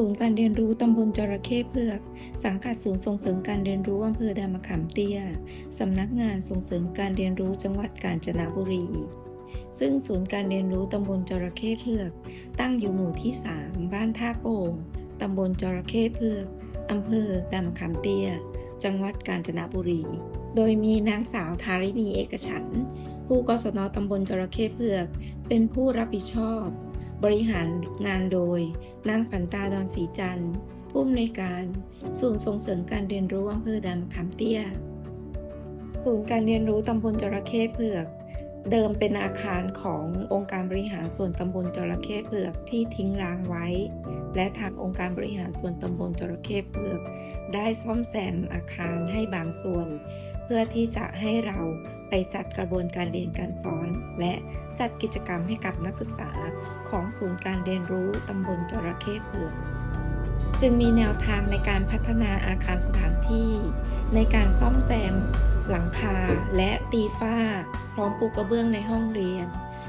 ศูนย์การเรียนรู้ตำบลจระเข้เผือก สังกัดศูนย์ส่งเสริมการเรียนรู้อำเภอดามะขามเตี้ย สำนักงานส่งเสริมการเรียนรู้จังหวัดกาญจนบุรี ซึ่งศูนย์การเรียนรู้ตำบลจระเข้เผือก ตั้งอยู่หมู่ที่ 3 บ้านท่าโป่งตำบลจระเข้เผือกอำเภอดามะขามเตี้ย จังหวัดกาญจนบุรี โดยมีนางสาวทาริณีเอกฉันผู้กศนตำบลจระเข้เผือก เป็นผู้รับผิดชอบ บริหารงานโดย นางฝันตาดอนสีจันทร์ ผู้อำนวยการ ศูนย์ส่งเสริมการเรียนรู้อำเภอดานมะขามเตี้ย ศูนย์การเรียนรู้ตำบลจระเข้เผือก เดิมเป็นอาคารขององค์การบริหารส่วนตำบลจระเข้เผือกที่ทิ้งร้างไว้ และทางองค์การบริหารส่วนตำบลจระเข้เผือก ได้ซ่อมแซมอาคารให้บางส่วน เพื่อที่จะให้เรา ไปจัดกระบวนการเรียนการสอน และจัดกิจกรรมให้กับนักศึกษาของศูนย์การเรียนรู้ตำบลจระเข้เผือกจึงมีแนวทางในการพัฒนาอาคารสถานที่ ในการซ่อมแซม หลังคาและตีฝ้า พร้อมปูกระเบื้องในห้องเรียน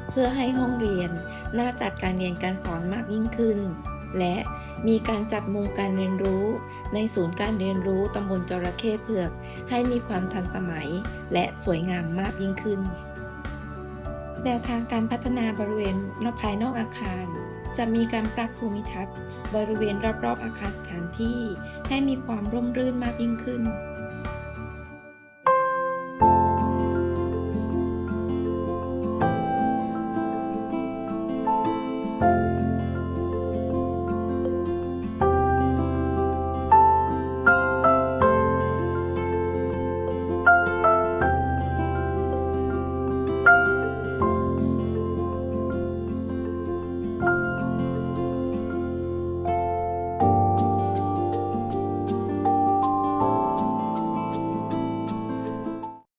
เพื่อให้ห้องเรียนน่าจัดการเรียนการสอนมากยิ่งขึ้น และมีการจัดมุมการเรียนรู้ ในศูนย์การเรียนรู้ตำบลจระเข้เผือก ให้มีความทันสมัย และสวยงามมากยิ่งขึ้น แนวทางการพัฒนาบริเวณรอบภายนอกอาคาร จะมีการปรับภูมิทัศน์ บริเวณรอบๆอาคารสถานที่ ให้มีความร่มรื่นมากยิ่งขึ้น